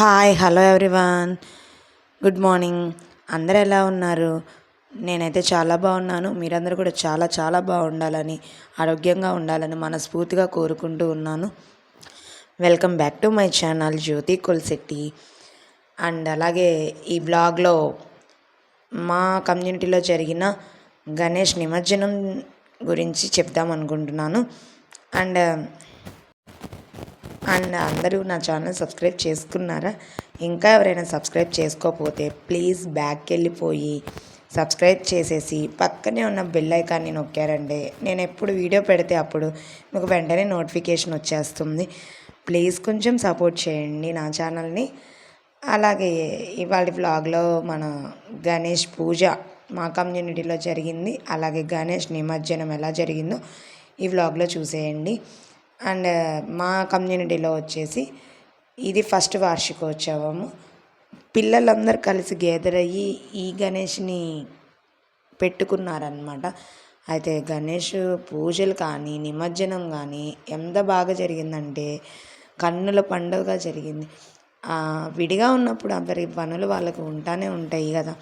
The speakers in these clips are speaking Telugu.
Hi hello everyone good morning అందరు ఎలా ఉన్నారు? నేనైతే చాలా బాగున్నాను. మీరందరూ కూడా చాలా చాలా బాగుండాలని ఆరోగ్యంగా ఉండాలని మనస్ఫూర్తిగా కోరుకుంటూ ఉన్నాను. Welcome back to my channel Jyothi Kolshetti and అలాగే ఈ బ్లాగ్లో మా కమ్యూనిటీలో జరిగిన గణేష్ నిమజ్జనం గురించి చెప్దాం అనుకుంటున్నాను. అండ్ అండ్ అందరూ నా ఛానల్ సబ్స్క్రైబ్ చేసుకున్నారా? ఇంకా ఎవరైనా సబ్స్క్రైబ్ చేసుకోకపోతే ప్లీజ్ బ్యాక్ వెళ్ళిపోయి సబ్స్క్రైబ్ చేసేసి పక్కనే ఉన్న బెల్ ఐకాన్ని నొక్కారండి. నేను ఎప్పుడు వీడియో పెడితే అప్పుడు మీకు వెంటనే నోటిఫికేషన్ వచ్చేస్తుంది. ప్లీజ్ కొంచెం సపోర్ట్ చేయండి నా ఛానల్ని. అలాగే ఇవాళ వ్లాగ్లో మన గణేష్ పూజ మా కమ్యూనిటీలో జరిగింది. అలాగే గణేష్ నిమజ్జనం ఎలా జరిగిందో ఈ వ్లాగ్లో చూసేయండి. అండ్ మా కమ్యూనిటీలో వచ్చేసి ఇది ఫస్ట్ వార్షికోత్సవము. పిల్లలందరూ కలిసి గ్యాదర్ అయ్యి ఈ గణేష్ని పెట్టుకున్నారనమాట అయితే గణేష్ పూజలు కానీ నిమజ్జనం కానీ ఎంత బాగా జరిగిందంటే కన్నుల పండుగగా జరిగింది. విడిగా ఉన్నప్పుడు అందరి పనులు వాళ్ళకు ఉంటానే ఉంటాయి కదా.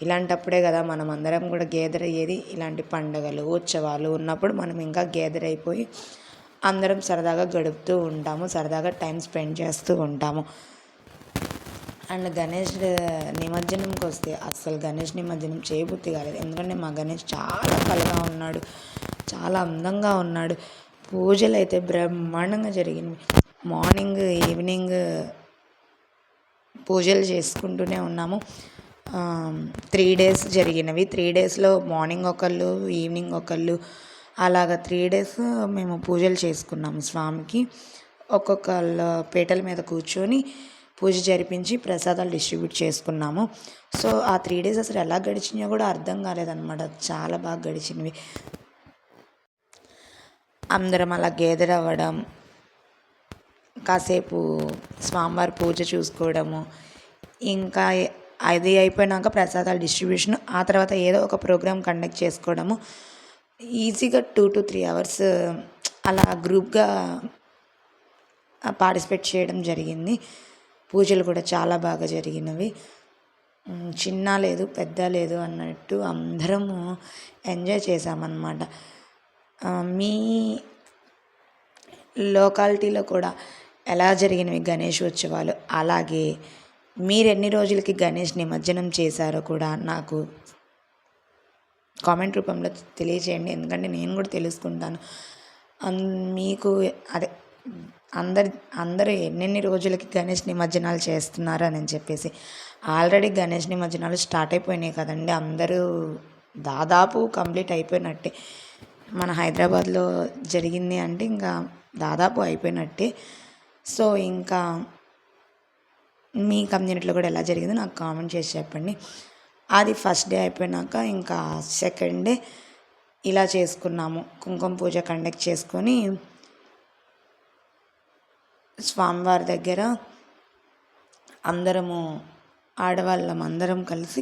ఇలాంటప్పుడే కదా మనం అందరం కూడా గ్యాదర్ అయ్యేది. ఇలాంటి పండుగలు ఉత్సవాలు ఉన్నప్పుడు మనం ఇంకా గ్యాదర్ అయిపోయి అందరం సరదాగా గడుపుతూ ఉంటాము సరదాగా టైం స్పెండ్ చేస్తూ ఉంటాము. అండ్ గణేష్ నిమజ్జనంకి వస్తే అస్సలు గణేష్ నిమజ్జనం చేయబుద్ధి కాలేదు. ఎందుకంటే మా గణేష్ చాలా కలగా ఉన్నాడు చాలా అందంగా ఉన్నాడు. పూజలు అయితే బ్రహ్మాండంగా జరిగినవి. మార్నింగ్ ఈవినింగ్ పూజలు చేసుకుంటూనే ఉన్నాము. త్రీ డేస్ జరిగినవి. త్రీ డేస్లో మార్నింగ్ ఒకళ్ళు ఈవినింగ్ ఒకళ్ళు అలాగ త్రీ డేస్ మేము పూజలు చేసుకున్నాము స్వామికి. ఒక్కొక్క పీటల మీద కూర్చొని పూజ జరిపించి ప్రసాదాలు డిస్ట్రిబ్యూట్ చేసుకున్నాము. సో ఆ త్రీ డేస్ అసలు ఎలా గడిచినాయో కూడా అర్థం కాలేదన్నమాట. చాలా బాగా గడిచినవి. అందరం అలా గేదెర్ అవ్వడం కాసేపు స్వామివారి పూజ చూసుకోవడము ఇంకా అది అయిపోయినాక ప్రసాదాలు డిస్ట్రిబ్యూషన్ ఆ తర్వాత ఏదో ఒక ప్రోగ్రామ్ కండక్ట్ చేసుకోవడము ఈజీగా టూ టు త్రీ అవర్స్ అలా గ్రూప్గా పార్టిసిపేట్ చేయడం జరిగింది. పూజలు కూడా చాలా బాగా జరిగినవి. చిన్న లేదు పెద్ద లేదు అన్నట్టు అందరము ఎంజాయ్ చేసామన్నమాట మీ లోకాలిటీలో కూడా ఎలా జరిగినవి గణేష్ ఉత్సవాలు? అలాగే మీరు ఎన్ని రోజులకి గణేష్ నిమజ్జనం చేశారో కూడా నాకు కామెంట్ రూపంలో తెలియజేయండి. ఎందుకంటే నేను కూడా తెలుసుకుంటాను. మీకు అదే అందరి అందరూ ఎన్నెన్ని రోజులకి గణేష్ నిమజ్జనాలు చేస్తున్నారు అని చెప్పేసి. ఆల్రెడీ గణేష్ నిమజ్జనాలు స్టార్ట్ అయిపోయినాయి కదండి. అందరూ దాదాపు కంప్లీట్ అయిపోయినట్టే. మన హైదరాబాద్లో జరిగింది అంటే ఇంకా దాదాపు అయిపోయినట్టే. సో ఇంకా మీ కమ్యూనిటీలో కూడా ఎలా జరిగిందో నాకు కామెంట్ చేసి చెప్పండి. అది ఫస్ట్ డే అయిపోయినాక ఇంకా సెకండ్ డే ఇలా చేసుకున్నాము. కుంకుమ పూజ కండక్ట్ చేసుకొని స్వామివారి దగ్గర అందరము ఆడవాళ్ళం అందరం కలిసి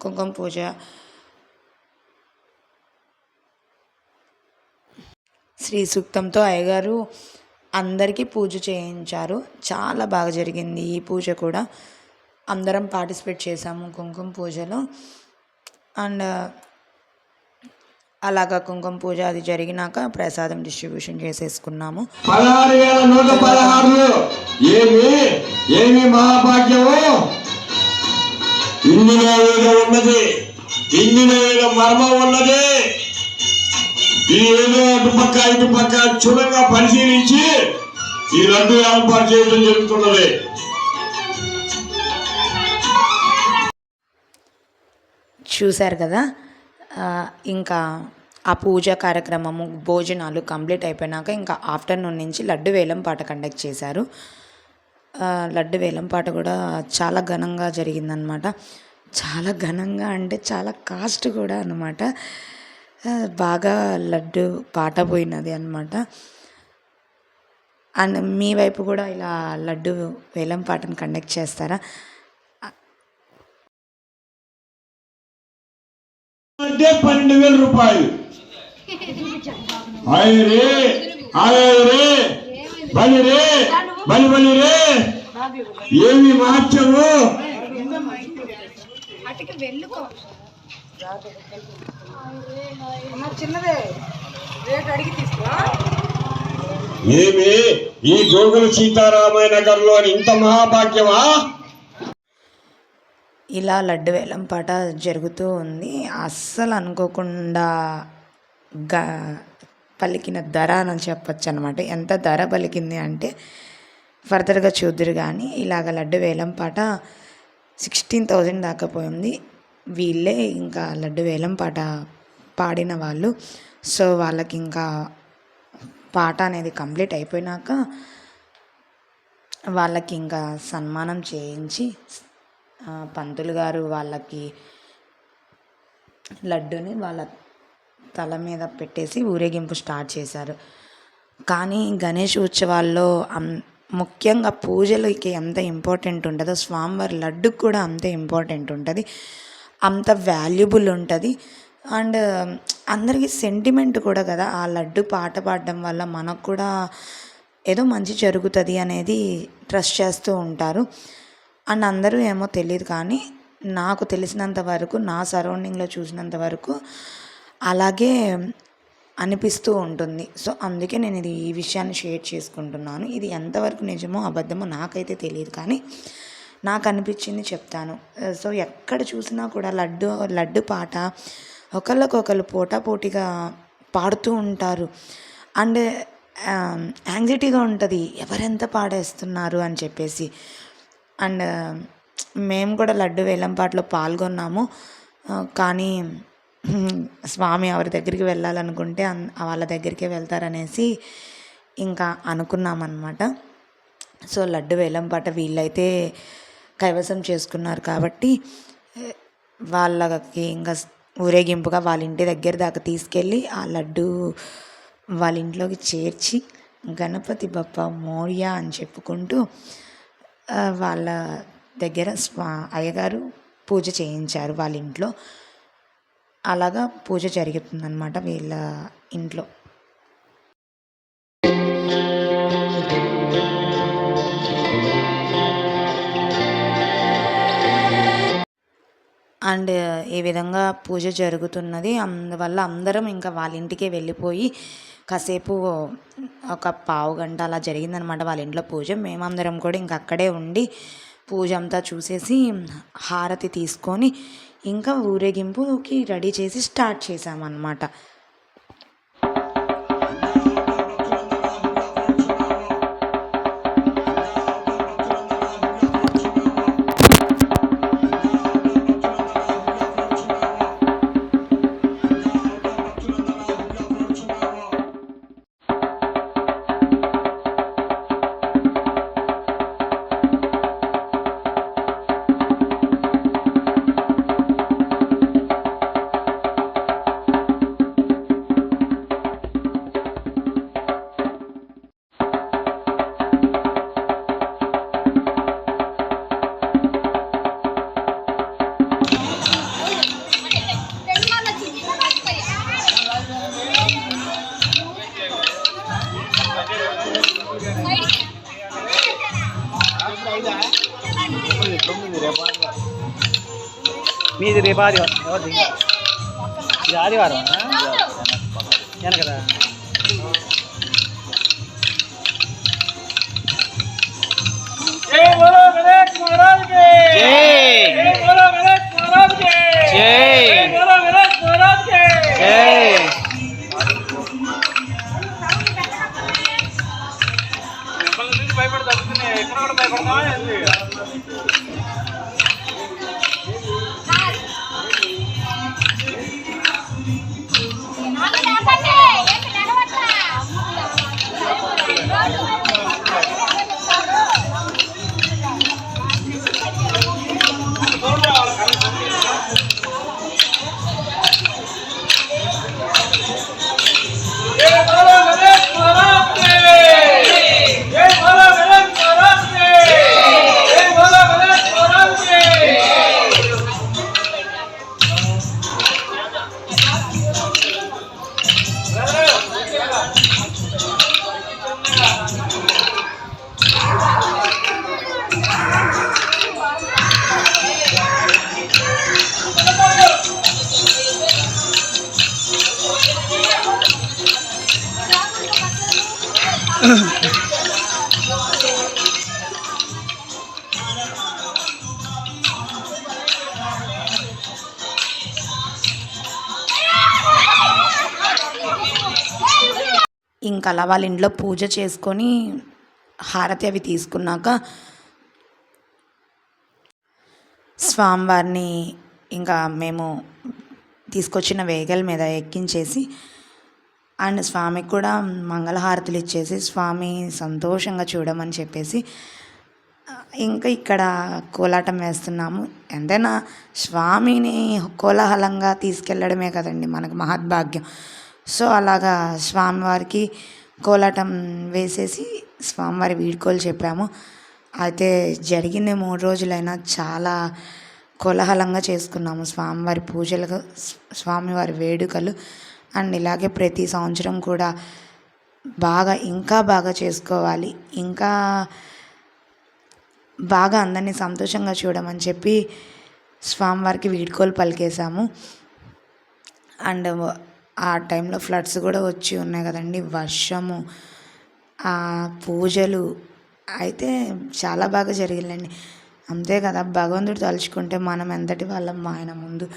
కుంకుమ పూజ శ్రీ సూక్తంతో అయ్యగారు అందరికీ పూజ చేయించారు. చాలా బాగా జరిగింది ఈ పూజ కూడా. అందరం పార్టిసిపేట్ చేసాము కుంకుమ పూజలో. అండ్ అలాగా కుంకుమ పూజ అది జరిగినాక ప్రసాదం డిస్ట్రిబ్యూషన్ చేసేసుకున్నాము. పదహారు వేల నూట పదహారులు ఏమి ఏమి మహాభాగ్యము? ఇందులో ఉన్నది ఇందులో ఏదో మర్మం ఉన్నది. ఇది ఏదో అటుపక్క ఇటుపక్క చూడంగా పరిశీలించి ఈ రెండు ఏర్పాటు చేయడం జరుగుతున్నది. చూశారు కదా ఇంకా ఆ పూజ కార్యక్రమము భోజనాలు కంప్లీట్ అయిపోయినాక ఇంకా ఆఫ్టర్నూన్ నుంచి లడ్డు వేలం పాట కండక్ట్ చేశారు. లడ్డు వేలం పాట కూడా చాలా ఘనంగా జరిగిందనమాట చాలా ఘనంగా అంటే చాలా కాస్ట్ కూడా అనమాట బాగా లడ్డు పాట పోయినది అనమాట అండ్ మీ వైపు కూడా ఇలా లడ్డు వేలం పాటను కండక్ట్ చేస్తారా? అంటే పన్నెండు వేల రూపాయలు. ఆయ్ రే ఆయ్ రే బలి రే బలి బలి రే. ఏమి తీసుకో. ఏమి? ఈ గోగుల సీతారామయ్య నగర్లో ఇంత మహాభాగ్యమా? ఇలా లడ్డు వేలం పాట జరుగుతూ ఉంది. అస్సలు అనుకోకుండా గ పలికిన ధర అని చెప్పొచ్చు అనమాట ఎంత ధర పలికింది అంటే ఫర్దర్గా చూద్దరు కానీ ఇలాగ లడ్డు వేలం పాట సిక్స్టీన్ థౌజండ్ దాకా పోయింది. వీళ్ళే ఇంకా లడ్డు వేలం పాట పాడిన వాళ్ళు. సో వాళ్ళకి ఇంకా పాట అనేది కంప్లీట్ అయిపోయినాక వాళ్ళకి ఇంకా సన్మానం చేయించి పంతులు గారు వాళ్ళకి లడ్డుని వాళ్ళ తల మీద పెట్టేసి ఊరేగింపు స్టార్ట్ చేశారు. కానీ గణేష్ ఉత్సవాల్లో అం- ముఖ్యంగా పూజలకి ఎంత ఇంపార్టెంట్ ఉంటుందో స్వామివారి లడ్డుకు కూడా అంతే ఇంపార్టెంట్ ఉంటుంది. అంత వాల్యుబుల్ ఉంటుంది. అండ్ అందరికీ సెంటిమెంట్ కూడా కదా ఆ లడ్డు పాట పాడడం వల్ల మనకు కూడా ఏదో మంచి జరుగుతుంది అనేది ట్రస్ట్ చేస్తూ ఉంటారు. అండ్ అందరూ ఏమో తెలియదు కానీ నాకు తెలిసినంత వరకు నా సరౌండింగ్లో చూసినంత వరకు అలాగే అనిపిస్తూ ఉంటుంది. సో అందుకే నేను ఇది ఈ విషయాన్ని షేర్ చేసుకుంటున్నాను. ఇది ఎంతవరకు నిజమో అబద్ధమో నాకైతే తెలియదు కానీ నాకు అనిపించింది చెప్తాను. సో ఎక్కడ చూసినా కూడా లడ్డు లడ్డు పాట ఒకళ్ళకొకళ్ళు పోటాపోటీగా పాడుతూ ఉంటారు. అండ్ యాంగ్జైటీగా ఉంటుంది. ఎవరెంత పాడేస్తున్నారు అని చెప్పేసి. అండ్ మేము కూడా లడ్డు వేలంపాట్లో పాల్గొన్నాము. కానీ స్వామి ఎవరి దగ్గరికి వెళ్ళాలనుకుంటే వాళ్ళ దగ్గరికే వెళ్తారనేసి ఇంకా అనుకున్నామన్నమాట. సో లడ్డు వేలంపాట వీళ్ళైతే కైవసం చేసుకున్నారు కాబట్టి వాళ్ళకి ఇంకా ఊరేగింపుగా వాళ్ళ ఇంటి దగ్గర దాకా తీసుకెళ్ళి ఆ లడ్డు వాళ్ళ ఇంట్లోకి చేర్చి గణపతి బప్ప మోర్య అని చెప్పుకుంటూ వాళ్ళ దగ్గర స్వా అయ్యగారు పూజ చేయించారు వాళ్ళ ఇంట్లో. అలాగా పూజ జరుగుతుందన్నమాట వీళ్ళ ఇంట్లో. అండ్ ఈ విధంగా పూజ జరుగుతున్నది. అందువల్ల అందరం ఇంకా వాళ్ళ ఇంటికే వెళ్ళిపోయి కాసేపు ఒక పావు గంట అలా జరిగిందనమాట వాళ్ళ ఇంట్లో పూజ. మేమందరం కూడా ఇంకా అక్కడే ఉండి పూజ అంతా చూసేసి హారతి తీసుకొని ఇంకా ఊరేగింపుకి రెడీ చేసి స్టార్ట్ చేసామన్నమాట మీది రేపు ఆదివారం. ఎవరిది? ఇది ఆదివారం కదా ఎక్కడ కూడా భయపడతావా ఇంకా అలా వాళ్ళ ఇంట్లో పూజ చేసుకొని హారతి అవి తీసుకున్నాక స్వామివారిని ఇంకా మేము తీసుకొచ్చిన వెహికల్ మీద ఎక్కించేసి అండ్ స్వామికి కూడా మంగళహారతులు ఇచ్చేసి స్వామి సంతోషంగా చూడమని చెప్పేసి ఇంకా ఇక్కడ కోలాటం వేస్తున్నాము. ఎంతైనా స్వామిని కోలాహలంగా తీసుకెళ్ళడమే కదండి మనకు మహద్భాగ్యం. సో అలాగా స్వామివారికి కోలాటం వేసేసి స్వామివారి వీడ్కోలు చెప్పాము. అయితే జరిగింది మూడు రోజులైనా చాలా కోలాహలంగా చేసుకున్నాము. స్వామివారి పూజలు స్వామివారి వేడుకలు అండ్ ఇలాగే ప్రతి సంవత్సరం కూడా బాగా ఇంకా బాగా చేసుకోవాలి. ఇంకా బాగా అందరినీ సంతోషంగా చూడమని చెప్పి స్వామివారికి వీడ్కోలు పలికేసాము అండ్ ఆ టైంలో ఫ్లడ్స్ కూడా వచ్చి ఉన్నాయి కదండి. వర్షము ఆ పూజలు అయితే చాలా బాగా జరిగిందండి అంతే కదా భగవంతుడు తలుచుకుంటే మనం ఎంతటి వాళ్ళం ఆయన ముందు.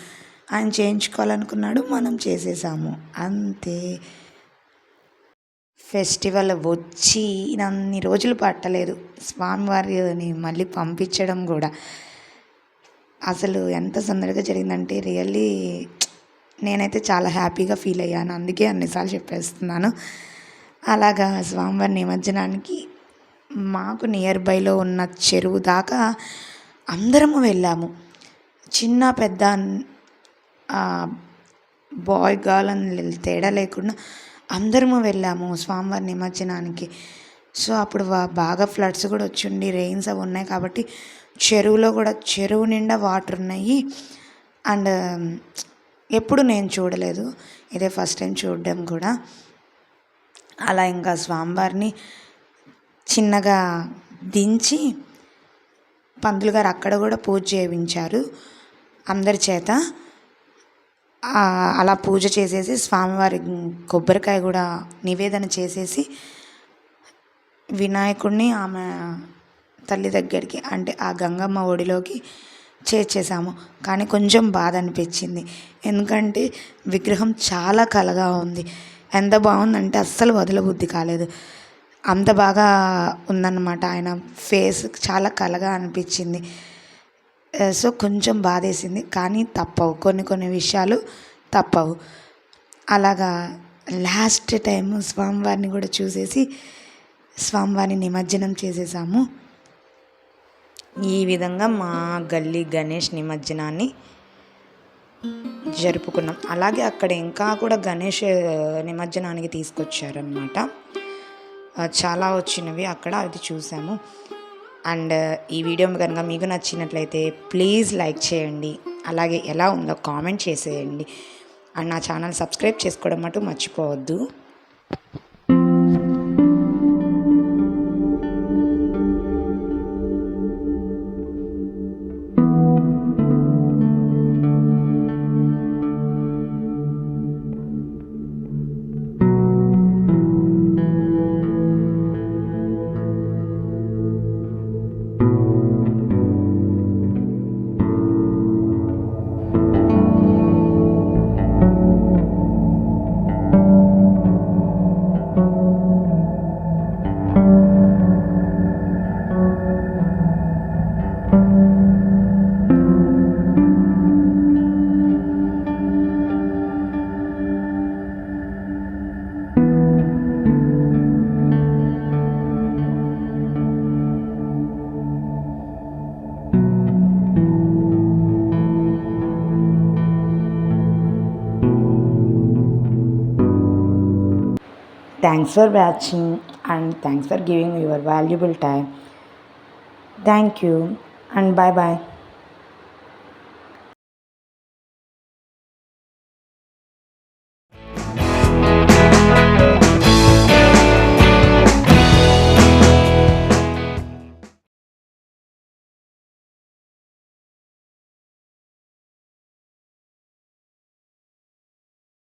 ఆయన చేయించుకోవాలనుకున్నాడు మనం చేసేసాము. అంతే. ఫెస్టివల్ వచ్చి అన్ని రోజులు పట్టలేదు. స్వామివారిని మళ్ళీ పంపించడం కూడా. అసలు ఎంత సందడిగా జరిగిందంటే రియల్లీ నేనైతే చాలా హ్యాపీగా ఫీల్ అయ్యాను. అందుకే అన్నిసార్లు చెప్పేస్తున్నాను. అలాగా స్వామివారి నిమజ్జనానికి మాకు నియర్ బైలో ఉన్న చెరువు దాకా అందరము వెళ్ళాము. చిన్న పెద్ద బాయ్ గర్ల్ అని తేడా లేకుండా అందరము వెళ్ళాము స్వామివారి నిమజ్జనానికి. సో అప్పుడు బాగా ఫ్లడ్స్ కూడా వచ్చిండి రెయిన్స్ అవి ఉన్నాయి కాబట్టి చెరువులో కూడా చెరువు నిండా వాటర్ ఉన్నాయి. అండ్ ఎప్పుడు నేను చూడలేదు. ఇదే ఫస్ట్ టైం చూడడం కూడా. అలా ఇంకా స్వామివారిని చిన్నగా దించి పంతులు గారు అక్కడ కూడా పూజ చేయించారు. అందరి చేత అలా పూజ చేసేసి స్వామివారి కొబ్బరికాయ కూడా నివేదన చేసేసి వినాయకుడిని ఆమె తల్లి దగ్గరికి అంటే ఆ గంగమ్మ ఒడిలోకి చేర్చేసాము కానీ కొంచెం బాధ అనిపించింది. ఎందుకంటే విగ్రహం చాలా కలగా ఉంది. ఎంత బాగుందంటే అస్సలు వదలబుద్ధి కాలేదు. అంత బాగా ఉందన్నమాట. ఆయన ఫేస్ చాలా కలగా అనిపించింది. సో కొంచెం బాధేసింది. కానీ తప్పవు. కొన్ని కొన్ని విషయాలు తప్పవు. అలాగా లాస్ట్ టైం స్వామివారిని కూడా చూసేసి స్వామివారిని నిమజ్జనం చేసేసాము. ఈ విధంగా మా గల్లీ గణేష్ నిమజ్జనాన్ని జరుపుకున్నాం. అలాగే అక్కడ ఇంకా కూడా గణేష్ నిమజ్జనానికి తీసుకొచ్చారనమాట చాలా వచ్చినవి అక్కడ అది చూసాము. అండ్ ఈ వీడియో కనుక మీకు నచ్చినట్లయితే ప్లీజ్ లైక్ చేయండి. అలాగే ఎలా ఉందో కామెంట్ చేసేయండి. అండ్ నా ఛానల్ సబ్స్క్రైబ్ చేసుకోవడం మటు మర్చిపోవద్దు. Thanks for watching and thanks for giving your valuable time. Thank you and bye bye.